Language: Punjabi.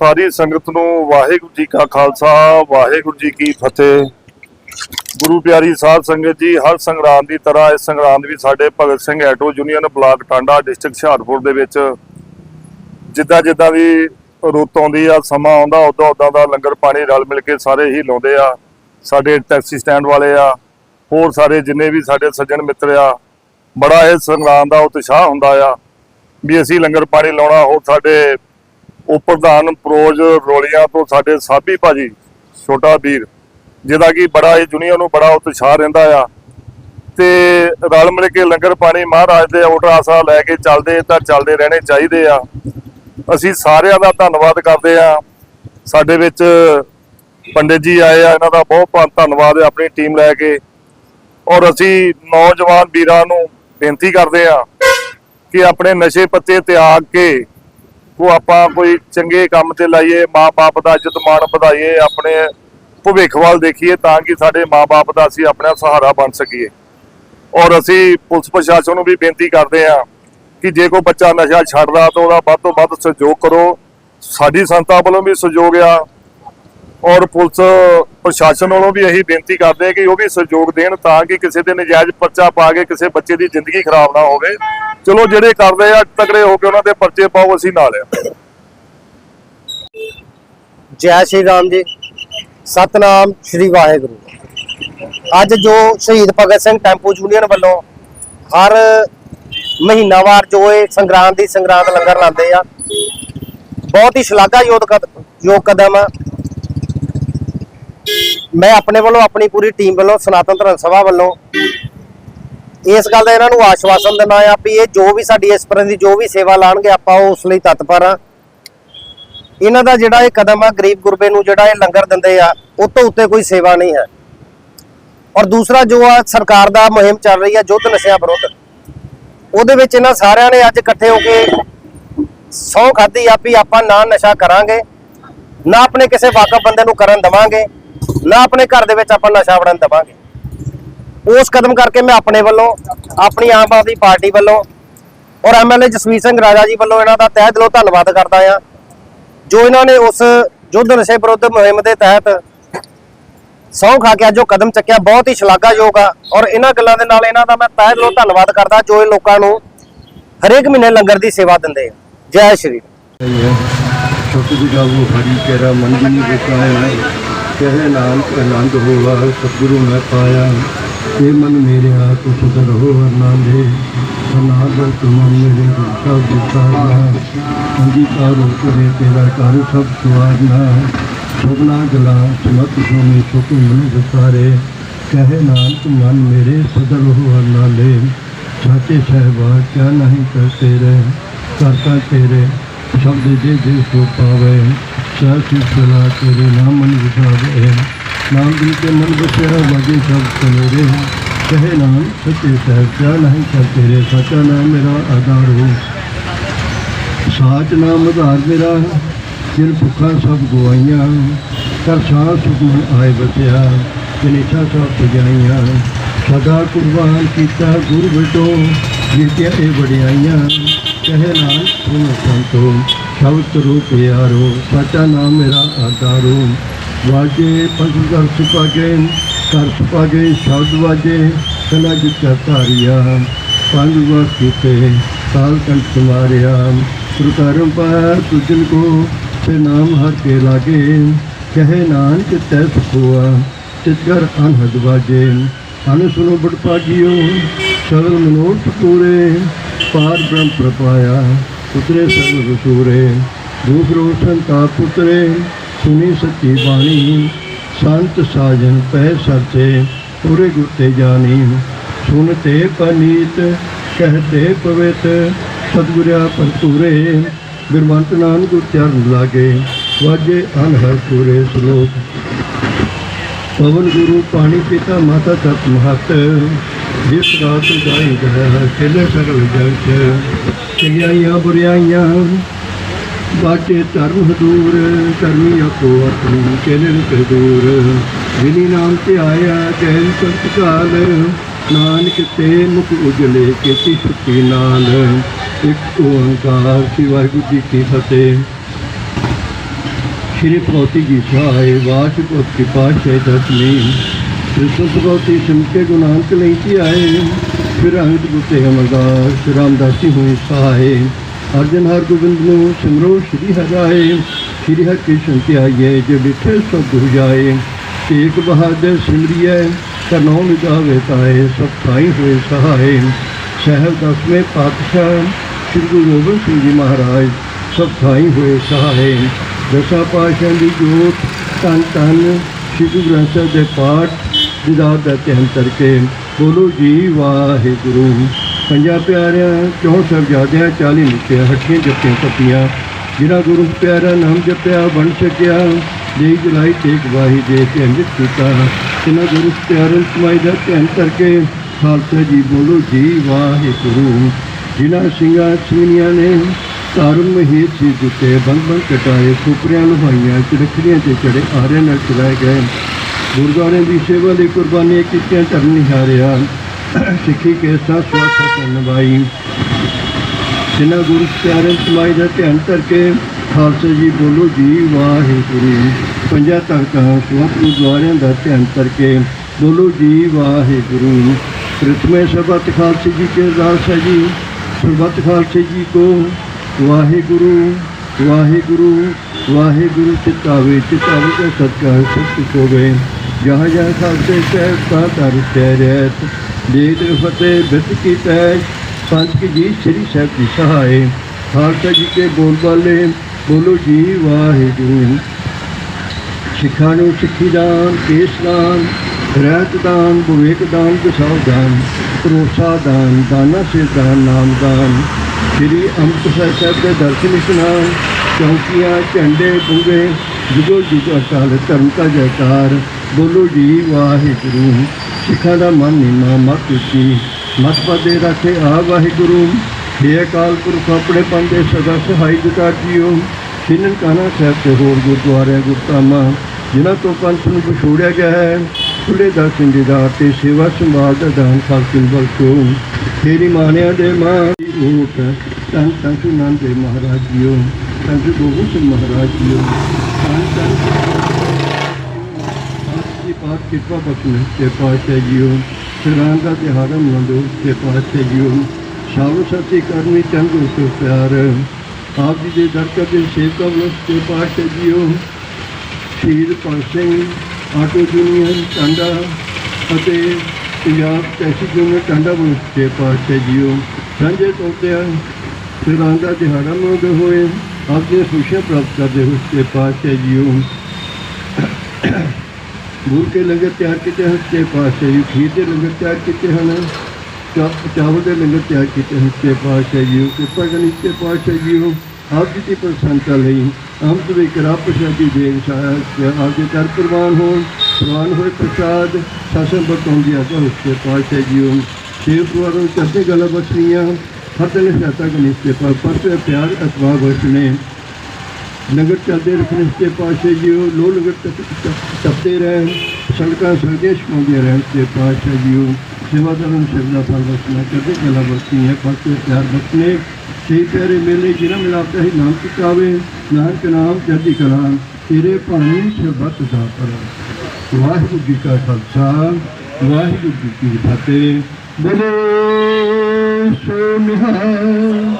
ਸਾਰੀ ਸੰਗਤ ਨੂੰ ਵਾਹਿਗੁਰੂ ਜੀ ਕਾ ਖਾਲਸਾ, ਵਾਹਿਗੁਰੂ ਜੀ ਕੀ ਫਤਿਹ। ਗੁਰੂ ਪਿਆਰੀ ਸਾਧ ਸੰਗਤ ਜੀ, ਹਰ ਸੰਗਰਾਂਦ ਦੀ ਤਰ੍ਹਾਂ ਇਸ ਸੰਗਰਾਂਦ ਵੀ ਸਾਡੇ Bhagat Singh auto union block Tanda district Hoshiarpur ਦੇ ਵਿੱਚ ਜਿੱਦਾਂ ਜਿੱਦਾਂ ਵੀ ਰੁੱਤ ਆਉਂਦੀ ਆ, ਸਮਾਂ ਆਉਂਦਾ, ਉਦਾਂ ਉਦਾਂ ਦਾ ਲੰਗਰ ਪਾਣੀ ਰਲ ਮਿਲ ਕੇ ਸਾਰੇ ਹੀ ਲਾਉਂਦੇ ਆ। ਸਾਡੇ ਟੈਕਸੀ ਸਟੈਂਡ ਵਾਲੇ ਆ, ਹੋਰ ਸਾਰੇ ਜਿੰਨੇ ਵੀ ਸਾਡੇ ਸੱਜਣ ਮਿੱਤਰ ਆ, ਬੜਾ ਇਹ ਸੰਗਰਾਂਦ ਦਾ ਉਤਸ਼ਾਹ ਹੁੰਦਾ ਆ ਵੀ ਅਸੀਂ ਲੰਗਰ ਪਾਣੀ ਲਾਉਣਾ, ਹੋਰ ਸਾਡੇ ਉਹ ਪ੍ਰਧਾਨ ਪ੍ਰੋਜ ਰੋਲੀਆਂ ਤੋਂ ਸਾਡੇ ਸਾਬੀ ਭਾਜੀ, ਛੋਟਾ ਵੀਰ, ਜਿਹਦਾ ਕਿ ਬੜਾ ਇਹ ਦੁਨੀਆ ਨੂੰ ਬੜਾ ਉਤਸ਼ਾਹ ਰਹਿੰਦਾ ਆ। ਤੇ ਰਲ ਮਿਲ ਕੇ ਲੰਗਰ ਪਾਣੀ ਮਹਾਰਾਜ ਦੇ ਆਰਡਰ ਆਸਾ ਲੈ ਕੇ ਚੱਲਦੇ ਤਾਂ ਚੱਲਦੇ ਰਹਿਣੇ ਚਾਹੀਦੇ ਆ। ਅਸੀਂ ਸਾਰਿਆਂ ਦਾ ਧੰਨਵਾਦ ਕਰਦੇ ਆ। ਸਾਡੇ ਵਿੱਚ ਪੰਡਿਤ ਜੀ ਆਏ ਆ, ਇਹਨਾਂ ਦਾ ਬਹੁਤ ਬਹੁਤ ਧੰਨਵਾਦ ਹੈ ਆਪਣੀ ਟੀਮ ਲੈ ਕੇ। ਔਰ ਅਸੀਂ ਨੌਜਵਾਨ ਵੀਰਾਂ ਨੂੰ ਬੇਨਤੀ ਕਰਦੇ ਆ ਕਿ ਆਪਣੇ ਨਸ਼ੇ ਪੱਤੇ ਤਿਆਗ ਕੇ ਉਹ ਆਪਾਂ ਕੋਈ ਚੰਗੇ ਕੰਮ ਤੇ ਲਾਈਏ, ਮਾਂ-ਬਾਪ ਦਾ ਇੱਜ਼ਤ ਮਾਣ ਵਧਾਈਏ, ਆਪਣੇ ਭਵਿੱਖ ਵੱਲ ਦੇਖੀਏ ਤਾਂ ਕਿ ਸਾਡੇ ਮਾਂ-ਬਾਪ ਦਾ ਅਸੀਂ ਆਪਣਾ ਸਹਾਰਾ ਬਣ ਸਕੀਏ। ਔਰ ਅਸੀਂ ਪੁਲਿਸ ਪ੍ਰਸ਼ਾਸਨ ਨੂੰ ਵੀ ਬੇਨਤੀ ਕਰਦੇ ਆ ਕਿ ਜੇ ਕੋਈ ਬੱਚਾ ਨਸ਼ਾ ਛੱਡਦਾ ਤਾਂ ਉਹਦਾ ਵੱਧ ਤੋਂ ਵੱਧ ਸਹਿਯੋਗ ਕਰੋ। ਸਾਡੀ ਸੰਸਥਾ ਵੱਲੋਂ ਵੀ ਸਹਿਯੋਗ ਆ। ਔਰ ਪੁਲਿਸ ਪ੍ਰਸ਼ਾਸਨ ਵੱਲੋਂ ਵੀ ਇਹੀ ਬੇਨਤੀ ਕਰਦੇ ਆ ਕਿ ਉਹ ਵੀ ਸਹਿਯੋਗ ਦੇਣ ਤਾਂ ਕਿ ਕਿਸੇ ਦੇ ਨਜਾਇਜ਼ ਪਰਚਾ ਪਾ ਕੇ ਕਿਸੇ ਬੱਚੇ ਦੀ ਜ਼ਿੰਦਗੀ ਖਰਾਬ ਨਾ ਹੋਵੇ। ਚਲੋ ਜਿਹੜੇ ਕਰਦੇ ਆ, ਤਕੜੇ ਹੋ ਕੇ ਉਹਨਾਂ ਦੇ ਪਰਚੇ ਪਾਓ, ਅਸੀਂ ਨਾਲ ਆ। ਜੈ ਸ਼੍ਰੀ ਰਾਮ ਜੀ। ਸਤਨਾਮ ਸ਼੍ਰੀ ਵਾਹਿਗੁਰੂ। ਅੱਜ ਜੋ ਸ਼ਹੀਦ ਭਗਤ ਸਿੰਘ ਟੈਂਪੂ ਯੂਨੀਅਨ ਵੱਲੋਂ ਹਰ ਮਹੀਨਾਵਾਰ ਜੋ ਇਹ ਸੰਗਰਾਂਦ ਦੀ ਸੰਗਰਾਂਦ ਲੰਗਰ ਲਾਉਂਦੇ ਆ, ਬਹੁਤ ਹੀ ਸ਼ਲਾਘਾਯੋਗ ਕਦ- ਯੋਗ ਕਦਮ ਆ। ਮੈਂ ਆਪਣੇ ਵੱਲੋਂ, ਆਪਣੀ ਪੂਰੀ ਟੀਮ ਵੱਲੋਂ, ਸਨਾਤਨ ਧਰਮ ਸਭਾ ਵੱਲੋਂ ਇਸ ਗੱਲ ਦਾ ਇਹਨਾਂ ਨੂੰ ਆਸ਼ਵਾਸਨ ਦਿੰਦਾ ਆ ਵੀ ਇਹ ਜੋ ਵੀ ਸਾਡੀ ਇਸ ਤਰ੍ਹਾਂ ਦੀ ਜੋ ਵੀ ਸੇਵਾ ਲਾਣਗੇ, ਆਪਾਂ ਉਸ ਲਈ ਤਤਪਰ ਆ ਇਹਨਾਂ ਦਾ ਜਿਹੜਾ ਇਹ ਕਦਮ ਆ, ਗਰੀਬ ਗੁਰਬੇ ਨੂੰ ਜਿਹੜਾ ਇਹ ਲੰਗਰ ਦਿੰਦੇ ਆ, ਉਹ ਤੋਂ ਉੱਤੇ ਕੋਈ ਸੇਵਾ ਨਹੀਂ ਹੈ। ਔਰ ਦੂਸਰਾ ਜੋ ਆ, ਸਰਕਾਰ ਦਾ ਮੁਹਿੰਮ ਚੱਲ ਰਹੀ ਆ ਯੁੱਧ ਨਸ਼ਿਆਂ ਵਿਰੁੱਧ, ਉਹਦੇ ਵਿੱਚ ਇਹਨਾਂ ਸਾਰਿਆਂ ਨੇ ਅੱਜ ਇਕੱਠੇ ਹੋ ਕੇ ਸਹੁੰ ਖਾਧੀ ਆ ਵੀ ਆਪਾਂ ਨਾ ਨਸ਼ਾ ਕਰਾਂਗੇ, ਨਾ ਆਪਣੇ ਕਿਸੇ ਵਾਕਫ ਬੰਦੇ ਨੂੰ ਕਰਨ ਦਵਾਂਗੇ, ਨਾ ਆਪਣੇ ਘਰ ਦੇ ਵਿੱਚ ਆਪਾਂ ਨਸ਼ਾ ਵੜਨ ਦਵਾਂਗੇ। ਉਸ ਕਦਮ ਕਰਕੇ ਮੈਂ ਆਪਣੇ ਵੱਲੋਂ, ਆਪਣੀ ਆਮ ਆਦਮੀ ਪਾਰਟੀ ਵੱਲੋਂ ਔਰ ਐਮਐਲਏ ਜਸਵੀਰ ਸਿੰਘ ਰਾਜਾ ਜੀ ਵੱਲੋਂ ਇਹਨਾਂ ਦਾ ਤਹਿ ਦਿਲੋਂ ਧੰਨਵਾਦ ਕਰਦਾ ਆ ਜੋ ਇਹਨਾਂ ਨੇ ਉਸ ਯੁੱਧ ਨਸ਼ੇ ਵਿਰੁੱਧ ਮੁਹਿੰਮ ਦੇ ਤਹਿਤ ਸਹੁੰ ਖਾ ਕੇ ਜੋ ਕਦਮ ਚੱਕਿਆ, ਬਹੁਤ ਹੀ ਸ਼ਲਾਘਾਯੋਗ ਆ ਔਰ ਇਹਨਾਂ ਗੱਲਾਂ ਦੇ ਨਾਲ ਇਹਨਾਂ ਦਾ ਮੈਂ ਤਹਿ ਦਿਲੋਂ ਧੰਨਵਾਦ ਕਰਦਾ, ਜੋ ਇਹ ਲੋਕਾਂ ਨੂੰ ਹਰੇਕ ਮਹੀਨੇ ਲੰਗਰ ਦੀ ਸੇਵਾ ਦਿੰਦੇ ਆ। ਜੈ ਸ਼੍ਰੀ ਰਾਮ। ਸਤਿਗੁਰੂ ਜਾਗੋ ਹਰੀ ਕੇਰਾ ਮੰਡੀ ਵਿਕਾਇਆ ਕਹੇ ਨਾਨਕ ਆਨੰਦ ਹੋਵਾ ਸਤਿਗੁਰੂ ਮੈਂ ਪਾਇਆ। ਇਹ ਮਨ ਮੇਰੇ ਆ ਤੂੰ ਸੁਧਰ ਹੋ ਅਨਾਦਰ ਤੁਮ ਮੇਰੇ ਗੁਰ ਸਭ ਵਿਸਾਰਨਾ ਅੰਗੀਕਾਰ ਕਰੇ ਤੇਰਾ ਕਰ ਸਭ ਸੁਆਰਨਾ ਸੁਭਨਾ ਗਲਾ ਸਮਤ ਸੁਮੇ ਸੁਖ ਮਨ ਵਿਸਾਰੇ ਕਹੇ ਨਾਨਕ, ਮਨ ਮੇਰੇ ਸਦਰ ਹੋ ਨਾਲੇ ਸਾਚੇ ਸਹਿਬਾ ਕਿਆ ਨਹੀਂ ਕਰ ਤੇਰੇ? ਕਰਤਾ ਤੇਰੇ ਸ਼ਬਦ ਜੇ ਜੇ ਸੋ ਪਾਵੇ। ਸਾਚੀ ਸਲਾ ਤੇਰੇ ਨਾਮ ਮਨ ਵਿਸਾਵੇ। ਨਾਮ ਦੀ ਤੇ ਮਨ ਬਸਿਆ ਵਾਜੇ ਸਭ ਤੇਰੇ ਕਹੇ ਨਾਮ, ਸੱਚੇ ਸਹਿਬ ਕਿਆ ਨਹੀਂ ਕਰ ਤੇਰੇ ਸੱਚਾ ਨਾਮ ਮੇਰਾ ਆਧਾਰ ਹੋ। ਸਾਚ ਨਾਮ ਆਧਾਰ ਮੇਰਾ ਜਿਨ ਭੁੱਖਾ ਸਭ ਗਵਾਈਆਂ ਕਰ ਸਾਹ ਸੁਖਮਨ ਆਏ ਬਸਿਆ ਜਿਨੇਛਾ ਸਭ ਪੁਜਾਈਆਂ ਸਦਾ ਕੁਰਬਾਨ ਕੀਤਾ ਗੁਰ ਬਿਟੋ ਜਿਤਿਆ ਇਹ ਵਡਿਆਈਆਂ ਕਹੇ ਨਾਮ, ਸੁਣ ਸੰਤੋ ਸ਼ਬਦ ਰੂਪ ਯਾਰੋ ਸੱਚਾ ਨਾਮ ਮੇਰਾ ਆਧਾਰੋ ਵਾਜੇ ਪੰਜ ਕਰ ਸੁਪਾਗੇ ਕਰ ਸੁਪਾਗੇ ਸ਼ਬਦ ਵਾਜੇ ਕਲਾ ਜਿੱਤਾ ਧਾਰਿਆ। ਪੰਜ ਵਾਰ ਕੀਤੇ ਕਾਲ ਕੰਠ ਮਾਰਿਆ। ਸੁਕਰਮ ਪਾਇਆ ਤੁਜਨ ਕੋ, ਤੇ ਨਾਮ ਹਰ ਕੇ ਲਾਗੇ। ਕਹੇ ਨਾਨਕ, ਤੈ ਸੁਖਵਾ ਤਿਤਗਰ ਅਨਹਦ ਵਾਜੇ। ਅਨ ਸੁਨੋ ਬੜ ਪਾਗਿਓ ਸਗਲ ਮਨੋਰਥ ਪੂਰੇ। ਪਾਰ ਬ੍ਰਹਮ ਪ੍ਰਪਾਇਆ ਉਤਰੇ ਸਰਬ ਵਸੂਰੇ ਰੂਪ ਰੋਸ਼ਨ ਤਾ ਪੁੱਤਰੇ। ਸੁਨੀ ਸੱਚੀ ਬਾਣੀ, ਸੰਤ ਸਾਜਨ ਪੈ ਸਰਚੇ ਪੂਰੇ ਗੁਰਤੇ ਜਾਣੀ ਸੁਨਤੇ ਪਨੀਤ ਕਹਤੇ ਪਵਿੱਤ, ਸਤਿਗੁਰਿਆ ਪਰਤੂਰੇ ਬਿਰਮੰਤ ਨਾਨਕ ਚਰਨ ਲਾਗੇ, ਵਾਜੇ ਅਨਹਰ ਪੂਰੇ ਸ਼ਲੋਕ ਪਵਨ ਗੁਰੂ, ਪਾਣੀ ਪਿਤਾ, ਮਾਤਾ ਤਤ ਮਹਤ, ਜਿਸ ਰਾਤ ਗਾਈ ਗਇਆ ਖੇਲੇ ਸਗਲ ਜਗਤ ਚੰਗਿਆਈਆਂ, ਬੁਰਿਆਈਆਂ ਬਾਟੇ ਧਰਮ ਦੂਰ ਕਰਮੀ ਆਪੋ ਆਪਣੀ ਚੇਲੇ ਤੇ ਦੂਰ। ਵਿਨੀ ਨਾਮ ਤੇ ਆਇਆ ਜੈਨ ਸੰਤ ਕਾਲ ਨਾਨਕ ਤੇ ਮੁਖ ਉਜਲੇ ਕੀਤੀ ਸੁੱਤੀ ਨਾਲ। ਇੱਕ ਓੰਕਾਰ ਸ੍ਰੀ ਵਾਹਿਗੁਰੂ ਜੀ ਕੀ ਫਤਿਹ। ਸ਼੍ਰੀ ਭਗਵਤੀ ਜੀ ਸਹਾਇ ਵਾਹਿਗੁਰੂ ਕੀ ਪਾਤਸ਼ਾਹ ਦਸਮੀ ਕ੍ਰਿਸ਼ਨ ਭਗਵਤੀ ਸਿਮਕੇ ਗੁਨਾਂਕ ਲਈ ਕੀ ਆਏ। ਫਿਰ ਅੰਗਦ ਗੁਤੇ ਅਮਰਦਾਸ ਰਾਮਦਾਸੀ ਹੋਏ ਸਹਾਇ ਅਰਜਨ ਹਰ ਗੋਬਿੰਦ ਨੂੰ ਸਿਮਰੋ ਸ਼੍ਰੀ ਹਰਾਏ ਸ਼੍ਰੀ ਹਰਿ ਕ੍ਰਿਸ਼ਨ ਤੇ ਜੇ ਬਿਠੇ ਸਭ ਦੁਹ ਜਾਏ। ਏਕ ਬਹਾਦਰ ਸਿਮਰਿਐ ਕਰਨੋ ਲਿਜਾਵੇ ਤਾਏ, ਸਭ ਥਾਈ ਹੋਏ ਸਹਾਏ। ਸਹਿਬ ਦਸਵੇਂ ਪਾਤਸ਼ਾਹ, ਸ੍ਰੀ ਗੁਰੂ ਗੋਬਿੰਦ ਸਿੰਘ ਜੀ ਮਹਾਰਾਜ, ਸਭ ਥਾਈ ਹੋਏ ਸਹਾਏ। ਦਸਾਂ ਪਾਤਸ਼ਾਹਾਂ ਦੀ ਜੋਤ ਧੰਨ ਧੰਨ ਸ੍ਰੀ ਗੁਰੂ ਗ੍ਰੰਥ ਸਾਹਿਬ ਦੇ ਪਾਠ ਦਿਦਾਰ ਦਾ ਧਿਆਨ ਕਰਕੇ ਬੋਲੋ ਜੀ ਵਾਹਿਗੁਰੂ। ਪੰਜਾਂ ਪਿਆਰਿਆਂ ਚੌਂ ਸਾਹਿਬਜ਼ਾਦਿਆਂ ਚਾਲੀ ਨਿੱਕਿਆ ਹੱਠੀਆਂ ਜੱਪੀਆਂ ਕੱਪੀਆਂ, ਜਿਨ੍ਹਾਂ ਗੁਰੂ ਪਿਆਰਾ ਨਾਮ ਜਪਿਆ, ਬਣ ਸਕਿਆ। ਦੇ ਜੁਲਾਈ ਟੇਕ ਵਾਹੀ ਦੇ ਕੇ ਅੰਮ੍ਰਿਤ ਕੀਤਾ। ਇਹਨਾਂ ਗੁਰੂ ਪਿਆਰੇ ਸਮਾਈ ਦਾ ਧਿਆਨ ਕਰਕੇ ਖਾਲਸਾ ਜੀ ਬੋਲੋ, ਜੀ ਵਾਹਿਗੁਰੂ। ਜਿਨ੍ਹਾਂ ਸਿੰਘਾਂ ਸਿੰਘੀਆਂ ਨੇ ਧਰਮ ਹੀ ਸੀ ਦਿੱਤੇ ਬੰਦ ਬੰਦ ਕਟਾਏ ਸੁਪਰਿਆਂ ਲੁਹਾਈਆਂ ਚਰਖੜੀਆਂ ਤੇ ਚੜੇ ਆਰਿਆਂ ਨਾਲ ਚਲਾਏ ਗਏ। ਗੁਰਦੁਆਰੇ ਦੀ ਸੇਵਾ ਲਈ ਕੁਰਬਾਨੀਆਂ ਕੀਤੀਆਂ, ਧਰਮ ਨਿਹਾਰਿਆ। ਸਿੱਖੀ ਕੇ ਸਾਥ ਸਵਾਸਾ ਕਰਨ ਬਾਈ ਜਿਨ੍ਹਾਂ ਗੁਰੂ ਪਿਆਰੇ ਸਮਾਈ ਦਾ ਧਿਆਨ ਕਰਕੇ ਖਾਲਸਾ ਜੀ ਬੋਲੋ ਜੀ ਵਾਹਿਗੁਰੂ ਪੰਜਾਂ ਤਖਤਾਂ ਸਵਤ ਗੁਰਦੁਆਰਿਆਂ ਦਾ ਧਿਆਨ ਕਰਕੇ ਬੋਲੋ ਜੀ ਵਾਹਿਗੁਰੂ ਪ੍ਰਥਮੇ ਸਬਤ ਖਾਲਸੇ ਜੀ ਕੇ ਦਾਸ ਹੈ ਜੀ ਸਰਬਤ ਖਾਲਸੇ ਜੀ ਕੋ ਵਾਹਿਗੁਰੂ ਵਾਹਿਗੁਰੂ ਵਾਹਿਗੁਰੂ ਚਿਤਾਵੇ ਚਿਤਾਵੇ ਦਾ ਸਤਿਕਾਰ ਸਭ ਕੁਛ ਹੋ ਗਏ ਜਹਾਂ ਜਹਾਂ ਖਾਲਸੇ ਸਾਹਿਬ ਦਾ ਦਰ ਰਹਿਤ ਦੇ ਦੇ ਫਤਿਹ ਬਿਰਤ ਕੀ ਪੈਜ ਪੰਜ ਕੀ ਜੀ ਸ੍ਰੀ ਸਾਹਿਬ ਦੀ ਸਹਾਏ। ਖਾਲਸਾ ਜੀ ਕੇ ਬੋਲ ਬਾਲੇ ਬੋਲੋ ਜੀ ਵਾਹਿਗੁਰੂ। ਸਿੱਖਾਂ ਨੂੰ ਸਿੱਖੀ ਦਾਨ, ਕੇਸ ਦਾਨ, ਰਹਿਤ ਦਾਨ, ਵਿਵੇਕ ਦਾਨ ਦਸਾਉ ਦਾਨ, ਭਰੋਸਾ ਦਾਨ, ਦਾਨਾ ਸੇ ਦਾਨ, ਨਾਮ ਦਾਨ। ਸ੍ਰੀ ਅੰਮ੍ਰਿਤਸਰ ਸਾਹਿਬ ਦੇ ਦਰਸ਼ਨ ਇਸ਼ਨਾਨ ਚੌਕੀਆਂ, ਝੰਡੇ ਬੁਗੇ ਜੁਗੋ ਜੁਗ ਅਕਾਲ ਧਰਮ ਕਾ ਜੈਕਾਰ, ਬੋਲੋ ਜੀ ਵਾਹਿਗੁਰੂ। ਸਿੱਖਾਂ ਦਾ ਮਨ ਨੀਮਾ ਮਤ ਉੱਚੀ ਮਤ ਪਦੇ ਰੱਖੇ ਆ ਵਾਹਿਗੁਰੂ। हे ਅਕਾਲ ਪੁਰਖ ਆਪਣੇ ਪੰਦੇ ਸਦਾ ਸਹਾਈ ਜੁਟਾ ਜੀਓ। ਛਿਨਨ ਕਾਨਾ ਸਾਹਿਬ ਤੇ ਹੋਰ ਗੁਰਦੁਆਰਿਆਂ ਗੁਰਤਾਮਾ ਜਿਨ੍ਹਾਂ ਤੋਂ ਪੰਥ ਨੂੰ ਵਿਛੋੜਿਆ ਗਿਆ ਹੈ। ਖੁੱਲੇ ਦਾ ਦੀਦਾਰ ਤੇ ਸੇਵਾ ਸੰਭਾਲ ਦਾ ਦਾਨ ਖਾਲਸੇ ਬਖਸ਼ੋ। ਤੇਰੀ ਮਾਨਿਆ ਦੇ ਮਾਂ ਦੀ ਓਟ ਤਨ ਤਨ ਸ੍ਰੀ ਦੇ ਮਹਾਰਾਜ ਜੀਓ। ਤਨ ਸ੍ਰੀ ਗੋਬਿੰਦ ਸਿੰਘ ਮਹਾਰਾਜ ਜੀਓ। ਤਨ ਤਨ ਆਪ ਕਿਰਪਾ ਬਖਸ਼ਣ ਤੇ ਪਾਤਸ਼ਾਹ ਜੀਓ ਸਿਰਾਂ ਦਾ ਤਿਹਾੜਾ ਮਨਾਉਂਦੇ ਤੇ ਪਾਤਸ਼ਾਹ ਜੀਓ ਸ਼ਾਮ ਸਤੀ ਕਰਨੀ ਚੰਦ ਉਸ ਪਿਆਰ। ਆਪ ਜੀ ਦੇ ਦਰਕਤ ਦੇ ਸੇਵਕਾ ਵੱਲੋਂ ਤੇ ਪਾਤਸ਼ਾਹ ਜੀਓ ਸ਼ਹੀਦ ਭਗਤ ਸਿੰਘ, ਆਟੋ ਯੂਨੀਅਨ, ਟਾਂਡਾ ਅਤੇ ਪੰਜਾਬ ਟੈਕਸੀ ਯੂਨੀਅਨ, ਟਾਂਡਾ ਵੱਲੋਂ ਤੇ ਪਾਤਸ਼ਾਹ ਜੀਓ ਸਾਂਝੇ ਤੌਰ ਤੇ ਸਿਰਾਂ ਦਾ ਦਿਹਾੜਾ ਮੰਗਦੇ ਹੋਏ ਆਪ ਦੀਆਂ ਖੁਸ਼ੀਆਂ ਪ੍ਰਾਪਤ ਕਰਦੇ ਹੋਏ ਤੇ ਪਾਤਸ਼ਾਹ ਜੀਓ ਬੂਰ ਕੇ ਲੰਗਰ ਤਿਆਰ ਕੀਤੇ ਹਨ, ਤੇ ਪਾਤਸ਼ਾਹ ਜੀ ਖੀਰ ਦੇ ਲੰਗਰ ਤਿਆਰ ਕੀਤੇ ਹਨ ਚਾ- ਚਾਵਲ ਦੇ ਲੰਗਰ ਤਿਆਰ ਕੀਤੇ ਹਨ, ਤੇ ਪਾਤਸ਼ਾਹ ਜੀ ਕਿਰਪਾ ਕਰਨੀ, ਤੇ ਪਾਤਸ਼ਾਹ ਜੀ ਆਪ ਜੀ ਦੀ ਪ੍ਰਸੰਨਤਾ ਲਈ ਆਮਦ ਵੀ ਕਰਾ ਪ੍ਰਸ਼ਾਦੀ ਦੇਵ ਸਾਇਆ ਕਿ ਆਪ ਦੇ ਦਰ ਪ੍ਰਵਾਨ ਹੋਣ, ਪ੍ਰਵਾਨ ਹੋਏ ਪ੍ਰਸਾਦ ਸਾਸਨ ਬਤਾਉਂਦੀ ਆ ਤਾਂ ਉਸਕੇ ਪਾਤਸ਼ਾਹ ਜੀ ਸੇਵ ਪ੍ਰਵਾਨ ਕਰਦੇ ਗਲਾ ਬਖਸ਼ੀਆਂ ਹਰ ਦਿਨ ਸਹਾਇਤਾ ਕਰਨੀ, ਤੇ ਪਰ ਪਰ ਪਿਆਰ ਅਤਵਾ ਬਖਸ਼ਣੇ ਨਗਰ ਚੱਲਦੇ ਰੱਖਣੇ ਤੇ ਪਾਸ਼ਾ ਜੀਓ ਲੋ ਲਗਰ ਟੱਪਦੇ ਰਹਿਣ, ਸੜਕਾਂ ਸੜਕੇ ਛਾਉਂਦੇ ਰਹਿਣ ਤੇ ਪਾਸ਼ਾ ਜੀਓ ਸੇਵਾਦਾਰਾਂ ਨੂੰ ਸ਼ਰਦਾ ਫਲ ਬਖਸ਼ਣਾ ਕਰਦੇ ਗਲਾ ਬਖਸ਼ੀ ਹੈ ਪਾਸੇ ਪਿਆਰ ਬਖਸ਼ਣੇ ਸੇ ਪਿਆਰੇ ਮੇਲੇ ਜਿਨ੍ਹਾਂ ਮਿਲਾਪਦਾ ਹੀ ਨਾਮ ਚੁਕਾਵੇ ਨਾਨਕ ਨਾਮ ਚੜ੍ਹਦੀ ਕਲਾ, ਤੇਰੇ ਭਾਣੇ ਸਰਬੱਤ ਦਾ ਪਰ। ਵਾਹਿਗੁਰੂ ਜੀ ਕਾ ਖਾਲਸਾ, ਵਾਹਿਗੁਰੂ ਜੀ ਕੀ ਫਤਿਹ। ਬੋਲੇ ਸੋ ਨਿਹਾਲ